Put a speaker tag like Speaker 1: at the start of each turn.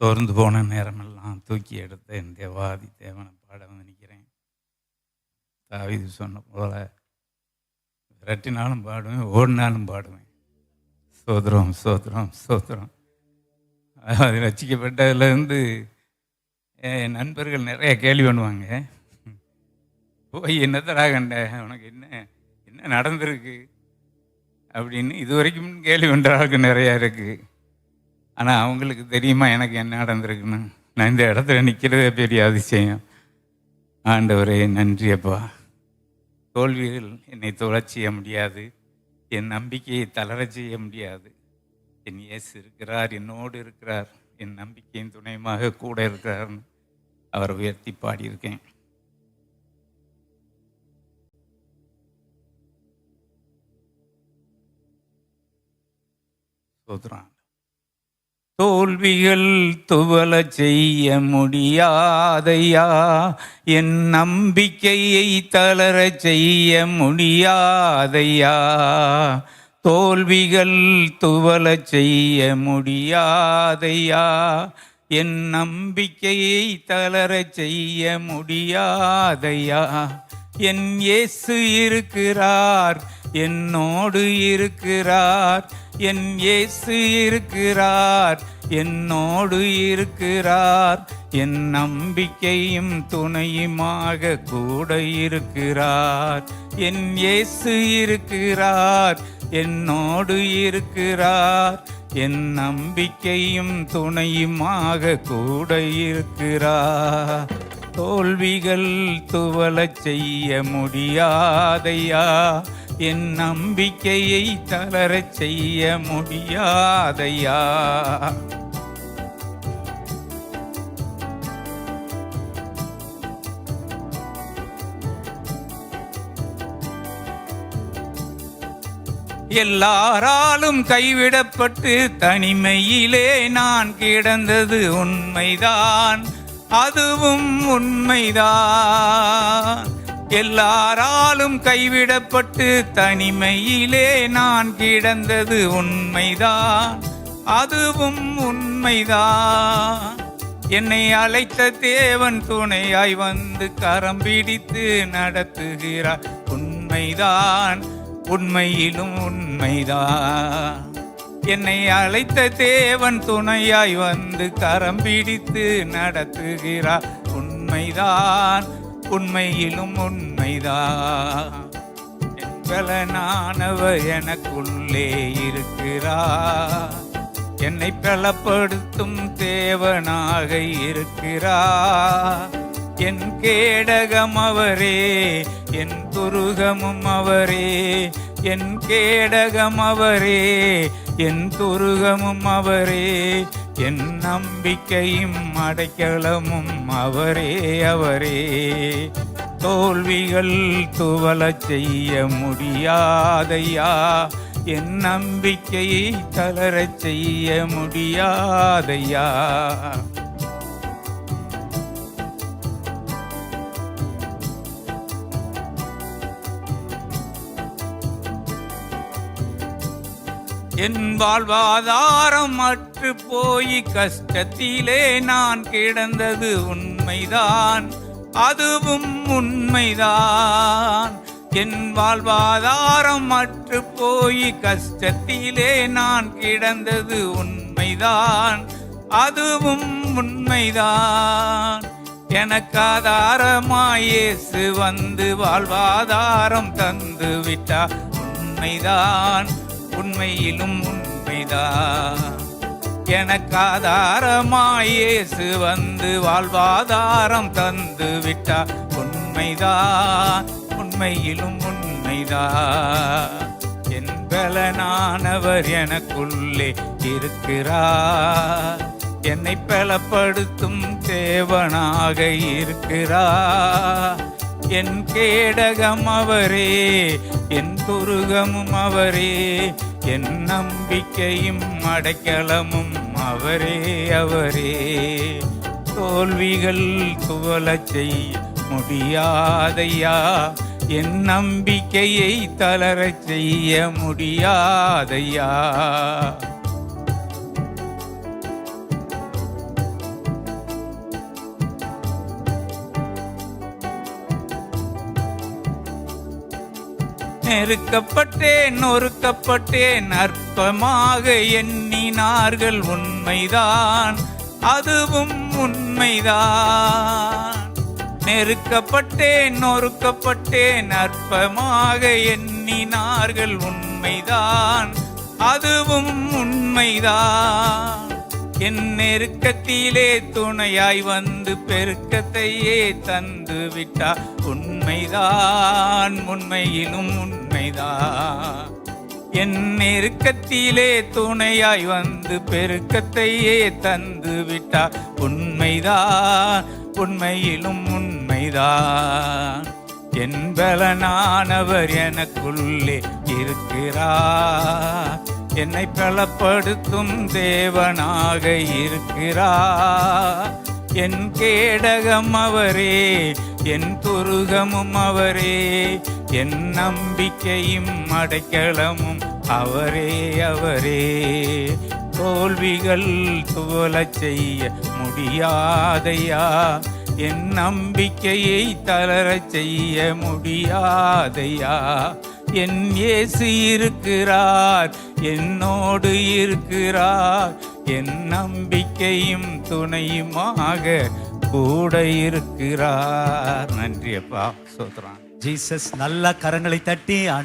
Speaker 1: சோர்ந்து போன நேரமெல்லாம் தூக்கி எடுத்த என் தேவாதி தேவனை பாட நினைக்கிறேன். தாவிது சொன்ன போல விரட்டினாலும் பாடுவேன் ஓடினாலும் பாடுவேன். சோதரம் சோதரம் சோதரம் அது ரசிக்கப்பட்டதுலேருந்து என் நண்பர்கள் நிறைய கேள்வி பண்ணுவாங்க. போய் என்னத்தடா கண்ட? உனக்கு என்ன என்ன நடந்திருக்கு? அப்படின்னு இது வரைக்கும் கேள்வி பண்ணுற ஆளுக்கு நிறையா இருக்குது ஆனால் அவங்களுக்கு தெரியுமா எனக்கு என்ன நடந்திருக்குன்னு? நான் இந்த இடத்துல நிற்கிறதே பெரிய அதிசயம். ஆண்டவரே நன்றி அப்பா. தோல்விகள் என்னை தொலைச் செய்ய முடியாது. என் நம்பிக்கையை தளரச் செய்ய முடியாது. என் இயேசு இருக்கிறார் என்னோடு இருக்கிறார். என் நம்பிக்கையின் துணையமாக கூட இருக்கிறார்னு அவர் உயர்த்தி பாடியிருக்கேன். சோத்ரான். தோல்விகள் துவல செய்ய முடியாதையா? என் நம்பிக்கையை தளர செய்ய முடியாதையா? தோல்விகள் துவல செய்ய முடியாதையா? என் நம்பிக்கையை தளர செய்ய முடியாதையா? என் இயேசு இருக்கிறார் என்னோடு இருக்கிறார் என் இயேசு இருக்கிறார் என்னோடு இருக்கிறார் என் நம்பிக்கையும் துணையுமாக கூட இருக்கிறார். என் இயேசு இருக்கிறார் என்னோடு இருக்கிறார் என் நம்பிக்கையும் துணையுமாக கூட இருக்கிறார். தோல்விகள் துவலச் செய்ய முடியாதையா? என் நம்பிக்கையை தளரச் செய்ய முடியாதையா? எல்லாராலும் கைவிடப்பட்டு தனிமையிலே நான் கிடந்தது உண்மைதான் அதுவும் உண்மைதான். எல்லாராலும் கைவிடப்பட்டு தனிமையிலே நான் கிடந்தது உண்மைதான். அதுவும் உண்மைதான். என்னை அழைத்த தேவன் துணையாய் வந்து கரம் பிடித்து நடத்துகிறார். உண்மைதான் உண்மையிலும் உண்மைதான். என்னை அழைத்த தேவன் துணையாய் வந்து கரம் பிடித்து நடத்துகிறார். உண்மைதான் உண்மையிலும் உண்மைதான் பலனானவ எனக்குள்ளே இருக்கிறா. என்னை பலப்படுத்தும் தேவனாக இருக்கிறா. என் கேடகம் அவரே என் துருகமும் அவரே என் கேடகம் அவரே என் துருகமும் அவரே என் நம்பிக்கையும் அடைக்கலமும் அவரே அவரே. தோல்விகள் துவலச் செய்ய முடியாதையா? என் நம்பிக்கையை தளரச் செய்ய முடியாதையா? என் வாழ்வாதாரம் அற்று போய் கஷ்டத்திலே நான் கிடந்தது உண்மைதான். அதுவும் உண்மைதான். என் வாழ்வாதாரம் அற்று போய் கஷ்டத்திலே நான் கிடந்தது உண்மைதான். அதுவும் உண்மைதான். எனக்கு வந்து வாழ்வாதாரம் தந்து விட்டா உண்மைதான். உண்மையிலும் உண்மைதான் எனக்கு ஆதாரமாய் வந்து வாழ்வாதாரம் தந்து விட்டா உண்மைதான் உண்மையிலும் உண்மைதான் என் பலனானவர் எனக்குள்ளே இருக்கிறார். என்னை பலப்படுத்தும் தேவனாக இருக்கிறார். என் கேடகம் அவரே என் துருகமும் அவரே என் நம்பிக்கையும் அடைக்கலமும் அவரே அவரே. தோல்விகள் துவலச் செய்ய முடியாதையா என் நம்பிக்கையை தளரச் செய்ய முடியாதையா. நெருக்கப்பட்டேன் நொறுக்கப்பட்டேன். அற்பமாக எண்ணினார்கள் உண்மைதான் அதுவும் உண்மைதான். நெருக்கப்பட்டேன் நொறுக்கப்பட்டேன் அற்பமாக எண்ணினார்கள் உண்மைதான் அதுவும் உண்மைதான். என் நெருக்கத்திலே துணையாய் வந்து பெருக்கத்தையே தந்து விட்டா உண்மைதான் உண்மையிலும் உண்மைதான் என் நெருக்கத்திலே துணையாய் வந்து பெருக்கத்தையே தந்து விட்டா. உண்மைதான் உண்மையிலும் உண்மைதான் என்பலனானவர் எனக்குள்ளே இருக்கிறார் என்னை பலப்படுத்தும் தேவனாக இருக்கிறார் என் கேடகம் அவரே என் துருகமும் அவரே என் நம்பிக்கையும் அடைக்கலமும் அவரே அவரே. தோல்விகள் துவலச் செய்ய முடியாதையா? என் நம்பிக்கையை தளரச் செய்ய முடியாதையா? என் இயேசு இருக்கிறார் என்னோடு இருக்கிறார். என் நம்பிக்கையும் துணையுமாக கூட இருக்கிறார். நன்றி அப்பா சோத்ரான்
Speaker 2: ஜீசஸ் நல்ல கரங்களை தட்டி